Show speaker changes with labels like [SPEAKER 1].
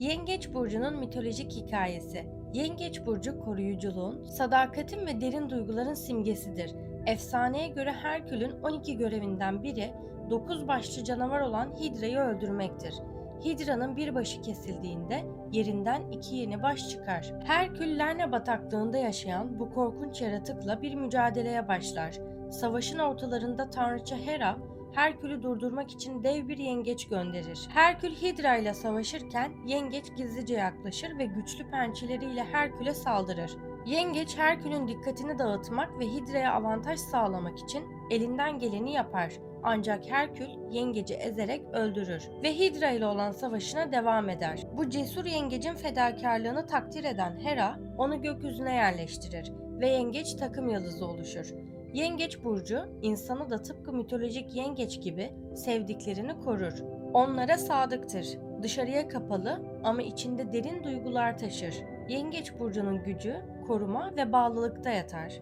[SPEAKER 1] Yengeç burcunun mitolojik hikayesi. Yengeç burcu koruyuculuğun, sadakatin ve derin duyguların simgesidir. Efsaneye göre Herkül'ün 12 görevinden biri 9 başlı canavar olan Hidra'yı öldürmektir. Hidra'nın bir başı kesildiğinde yerinden iki yeni baş çıkar. Herkül Lerne bataklığında yaşayan bu korkunç yaratıkla bir mücadeleye başlar. Savaşın ortalarında tanrıça Hera Herkül'ü durdurmak için dev bir yengeç gönderir. Herkül Hidra ile savaşırken yengeç gizlice yaklaşır ve güçlü pençeleriyle Herkül'e saldırır. Yengeç Herkül'ün dikkatini dağıtmak ve Hidra'ya avantaj sağlamak için elinden geleni yapar. Ancak Herkül yengeci ezerek öldürür ve Hidra ile olan savaşına devam eder. Bu cesur yengecin fedakarlığını takdir eden Hera onu gökyüzüne yerleştirir ve yengeç takım yıldızı oluşur. Yengeç burcu insanı da tıpkı mitolojik yengeç gibi sevdiklerini korur. Onlara sadıktır. Dışarıya kapalı ama içinde derin duygular taşır. Yengeç burcunun gücü koruma ve bağlılıkta yatar.